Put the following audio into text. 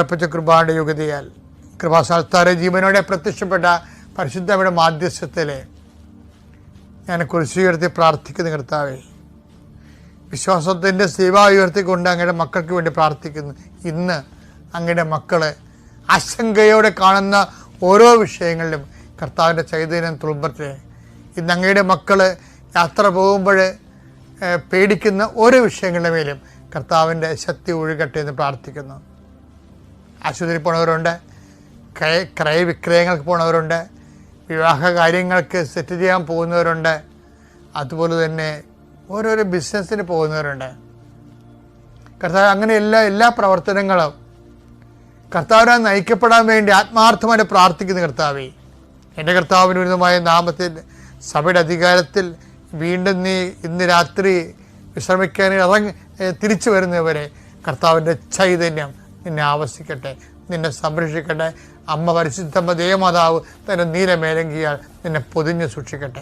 അർപ്പിച്ച കൃപാടെ യോഗ്യതയാൽ കൃപാസ്ഥാനത്താറെ ജീവനോടെ പ്രത്യക്ഷപ്പെട്ട പരിശുദ്ധയുടെ മാധ്യസ്ഥത്തിലെ ഞാൻ കുരിശ് ഉയർത്തി പ്രാർത്ഥിക്കുന്ന കർത്താവേ. വിശ്വാസത്തിന്റെ സേവ ഉയർത്തിക്കൊണ്ട് അങ്ങയുടെ മക്കൾക്ക് വേണ്ടി പ്രാർത്ഥിക്കുന്നു. ഇന്ന് അങ്ങയുടെ മക്കളെ ആശങ്കയോടെ കാണുന്ന ഓരോ വിഷയങ്ങളിലും കർത്താവിന്റെ ചൈതന്യം തുളുമ്പട്ടെ. ഇന്ന് അങ്ങയുടെ മക്കൾ യാത്ര പോകുമ്പോൾ പേടിക്കുന്ന ഓരോ വിഷയങ്ങളുടെ മേലും കർത്താവിന്റെ ശക്തി ഒഴുകട്ടെ എന്ന് പ്രാർത്ഥിക്കുന്നു. ആശുപത്രിയിൽ പോണവരുണ്ട്. ക്രയ ക്രയവിക്രയങ്ങൾക്ക് പോണവരുണ്ട്. വിവാഹ കാര്യങ്ങൾക്ക് സെറ്റ് ചെയ്യാൻ പോകുന്നവരുണ്ട്. അതുപോലെ തന്നെ ഓരോരോ ബിസിനസ്സിന് പോകുന്നവരുണ്ട്. കർത്താവ് അങ്ങനെ എല്ലാ എല്ലാ പ്രവർത്തനങ്ങളും കർത്താവിനെ നയിക്കപ്പെടാൻ വേണ്ടി ആത്മാർത്ഥമായി പ്രാർത്ഥിക്കുന്ന കർത്താവേ എന്റെ കർത്താവിന് വിരുദ്ധമായ നാമത്തിൽ സഭയുടെ അധികാരത്തിൽ വീണ്ടും നീ ഇന്ന് രാത്രി വിശ്രമിക്കാൻ ഇറങ്ങി തിരിച്ചു വരുന്നവരെ കർത്താവിന്റെ ചൈതന്യം നിന്നെ ആവസിക്കട്ടെ നിന്നെ സംരക്ഷിക്കട്ടെ. അമ്മ പരിശുദ്ധമ്മ ദേവമാതാവ് തന്റെ നീലമേലങ്കിയാൽ നിന്നെ പൊതിഞ്ഞ് സൂക്ഷിക്കട്ടെ.